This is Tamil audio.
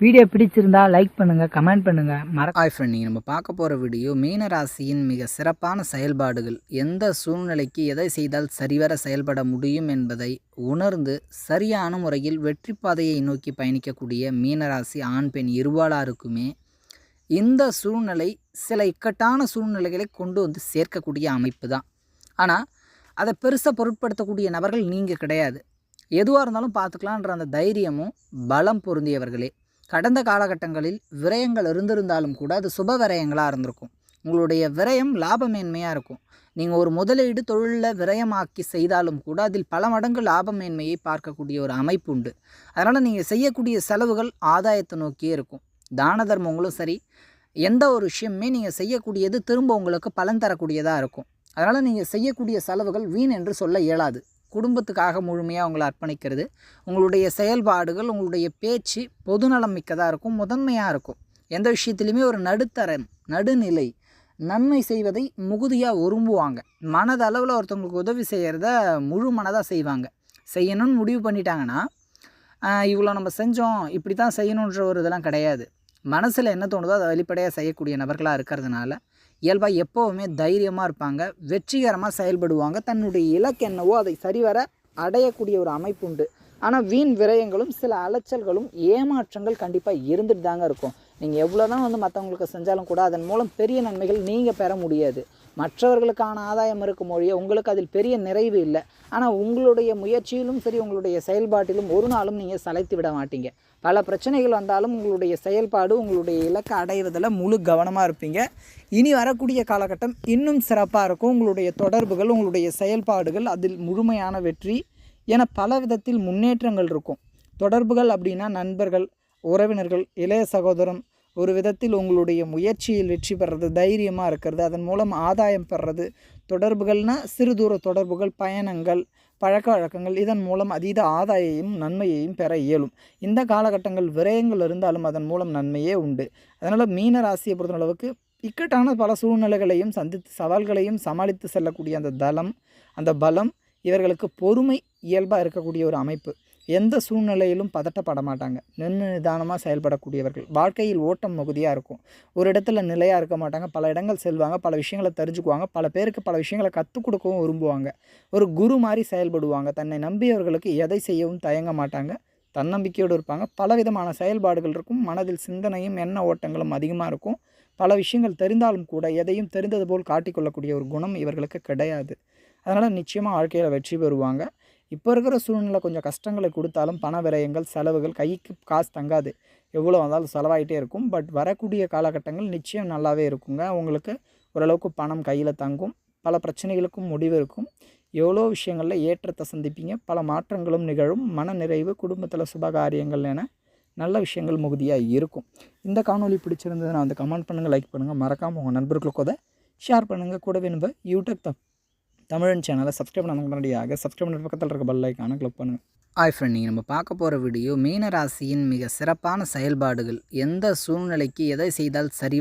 வீடியோ பிடிச்சிருந்தா லைக் பண்ணுங்க கமெண்ட் பண்ணுங்க. மற ஹாய் ஃப்ரெண்ட் நீங்கள் நம்ம பார்க்க போகிற வீடியோ மீன ராசியின் மிக சிறப்பான செயல்பாடுகள். எந்த சூழ்நிலைக்கு எதை செய்தால் சரிவர செயல்பட முடியும் என்பதை உணர்ந்து சரியான முறையில் வெற்றி பாதையை நோக்கி பயணிக்கக்கூடிய மீனராசி ஆண் பெண் இருபாலாருக்குமே இந்த சூழ்நிலை சில இக்கட்டான சூழ்நிலைகளை கொண்டு வந்து சேர்க்கக்கூடிய அமைப்பு தான். ஆனால் அதை பெருசாக பொருட்படுத்தக்கூடிய நபர்கள் நீங்கள் கிடையாது. எதுவாக இருந்தாலும் பார்த்துக்கலான்ற அந்த தைரியமும் பலம் பொருந்தியவர்களே. கடந்த காலகட்டங்களில் விரயங்கள் இருந்திருந்தாலும் கூட அது சுப விரயங்களாக இருந்திருக்கும். உங்களுடைய விரயம் லாபமேன்மையாக இருக்கும். நீங்கள் ஒரு முதலீடு தொழிலில் விரயமாக்கி செய்தாலும் கூட அதில் பல மடங்கு லாபமேன்மையை பார்க்கக்கூடிய ஒரு அமைப்பு உண்டு. அதனால் நீங்கள் செய்யக்கூடிய செலவுகள் ஆதாயத்தை நோக்கியே இருக்கும். தான தர்மங்களும் சரி எந்த ஒரு விஷயமுமே நீங்கள் செய்யக்கூடியது திரும்ப உங்களுக்கு பலன் தரக்கூடியதாக இருக்கும். அதனால் நீங்கள் செய்யக்கூடிய செலவுகள் வீண் என்று சொல்ல இயலாது. குடும்பத்துக்காக முழுமையாக உங்களை அர்ப்பணிக்கிறது. உங்களுடைய செயல்பாடுகள் உங்களுடைய பேச்சு பொதுநலம் மிக்கதாக இருக்கும் முதன்மையாக இருக்கும். எந்த விஷயத்துலையுமே ஒரு நடுத்தரம் நடுநிலை நன்மை செய்வதை முகுதியாக விரும்புவாங்க மனதளவில் ஒருத்தவங்களுக்கு உதவி செய்கிறத முழு மனதாக செய்வாங்க. செய்யணும்னு முடிவு பண்ணிட்டாங்கன்னா இவ்வளோ நம்ம செஞ்சோம் இப்படி தான் செய்யணுன்ற ஒரு இதெல்லாம் கிடையாது. மனசில் என்ன தோணுதோ அதை வெளிப்படையாக செய்யக்கூடிய நபர்களாக இருக்கிறதுனால இயல்பாக எப்போவுமே தைரியமாக இருப்பாங்க வெற்றிகரமாக செயல்படுவாங்க. தன்னுடைய இலக்கு என்னவோ அதை சரிவர அடையக்கூடிய ஒரு அமைப்பு உண்டு. ஆனால் வீண் விரயங்களும் சில அலைச்சல்களும் ஏமாற்றங்கள் கண்டிப்பாக இருந்துட்டு தாங்க இருக்கும். நீங்கள் எவ்வளோ தான் வந்து மற்றவங்களுக்கு செஞ்சாலும் கூட அதன் மூலம் பெரிய நன்மைகள் நீங்கள் பெற முடியாது. மற்றவர்களுக்கான ஆதாயம் இருக்கும் மொழியே உங்களுக்கு அதில் பெரிய நிறைவு இல்லை. ஆனால் உங்களுடைய முயற்சியிலும் சரி உங்களுடைய செயல்பாட்டிலும் ஒரு நாளும் நீங்கள் சளைத்து விட மாட்டீங்க. பல பிரச்சனைகள் வந்தாலும் உங்களுடைய செயல்பாடு உங்களுடைய இலக்கை அடைவதில் முழு கவனமாக இருப்பீங்க. இனி வரக்கூடிய காலகட்டம் இன்னும் சிறப்பாக இருக்கும். உங்களுடைய தொடர்புகள் உங்களுடைய செயல்பாடுகள் அதில் முழுமையான வெற்றி என பல விதத்தில் முன்னேற்றங்கள் இருக்கும். தொடர்புகள் அப்படின்னா நண்பர்கள் உறவினர்கள் இளைய சகோதரம் ஒரு விதத்தில் உங்களுடைய முயற்சியில் வெற்றி பெறது தைரியமாக இருக்கிறது அதன் மூலம் ஆதாயம் பெறது தொடர்புகள்னால் சிறு தூர தொடர்புகள் பயணங்கள் பழக்க வழக்கங்கள் இதன் மூலம் அதீத ஆதாயையும் நன்மையையும் பெற இயலும். இந்த காலகட்டங்கள் விரயங்கள் இருந்தாலும் அதன் மூலம் நன்மையே உண்டு. அதனால் மீன ராசியை பொறுத்தளவுக்கு இக்கட்டான பல சூழ்நிலைகளையும் சந்தித்து சவால்களையும் சமாளித்து செல்லக்கூடிய அந்த தளம் அந்த பலம் இவர்களுக்கு பொறுமை இயல்பாக இருக்கக்கூடிய ஒரு அமைப்பு. எந்த சூழ்நிலையிலும் பதட்டப்பட மாட்டாங்க. நின்று நிதானமாக செயல்படக்கூடியவர்கள். வாழ்க்கையில் ஓட்டம் மிகுதியாக இருக்கும். ஒரு இடத்துல நிலையாக இருக்க மாட்டாங்க. பல இடங்கள் செல்வாங்க. பல விஷயங்களை தெரிஞ்சுக்குவாங்க. பல பேருக்கு பல விஷயங்களை கற்றுக் கொடுக்கவும் விரும்புவாங்க. ஒரு குரு மாதிரி செயல்படுவாங்க. தன்னை நம்பியவர்களுக்கு எதை செய்யவும் தயங்க மாட்டாங்க. தன்னம்பிக்கையோடு இருப்பாங்க. பலவிதமான செயல்பாடுகள் இருக்கும். மனதில் சிந்தனையும் எண்ண ஓட்டங்களும் அதிகமாக இருக்கும். பல விஷயங்கள் தெரிந்தாலும் கூட எதையும் தெரிந்தது போல் காட்டிக்கொள்ளக்கூடிய ஒரு குணம் இவர்களுக்கு கிடையாது. அதனால் நிச்சயமாக வாழ்க்கையில் வெற்றி பெறுவாங்க. இப்போ இருக்கிற சூழ்நிலை கொஞ்சம் கஷ்டங்களை கொடுத்தாலும் பண விரயங்கள் செலவுகள் கைக்கு காசு தங்காது. எவ்வளோ வந்தாலும் செலவாகிட்டே இருக்கும். பட் வரக்கூடிய காலகட்டங்கள் நிச்சயம் நல்லாவே இருக்குங்க. உங்களுக்கு ஓரளவுக்கு பணம் கையில் தங்கும். பல பிரச்சனைகளுக்கும் முடிவு இருக்கும். எவ்வளோ விஷயங்களில் ஏற்றத்தை சந்திப்பீங்க. பல மாற்றங்களும் நிகழும். மன நிறைவு குடும்பத்தில் சுபகாரியங்கள் என நல்ல விஷயங்கள் மிகுதியாக இருக்கும். இந்த காணொளி பிடிச்சிருந்ததுன்னா வந்து கமெண்ட் பண்ணுங்கள் லைக் பண்ணுங்கள் மறக்காமல் உங்கள் நண்பர்களுக்கு கூட ஷேர் பண்ணுங்கள் கூடவே நம்ம யூடியூப் த தமிழன் சேனலை சப்ஸ்கிரைப் பண்ண முன்னாடியாக சப்ஸ்கிரைப் பண்ண பக்கத்தில் இருக்க பெல் ஐக்கானை கிளிக் பண்ணுங்கள் ஆய் ஃப்ரெண்ட் நீங்கள் நம்ம பார்க்க போகிற வீடியோ மீன ராசியின் மிக சிறப்பான செயல்பாடுகள் எந்த சூழ்நிலைக்கு எதை செய்தால் சரி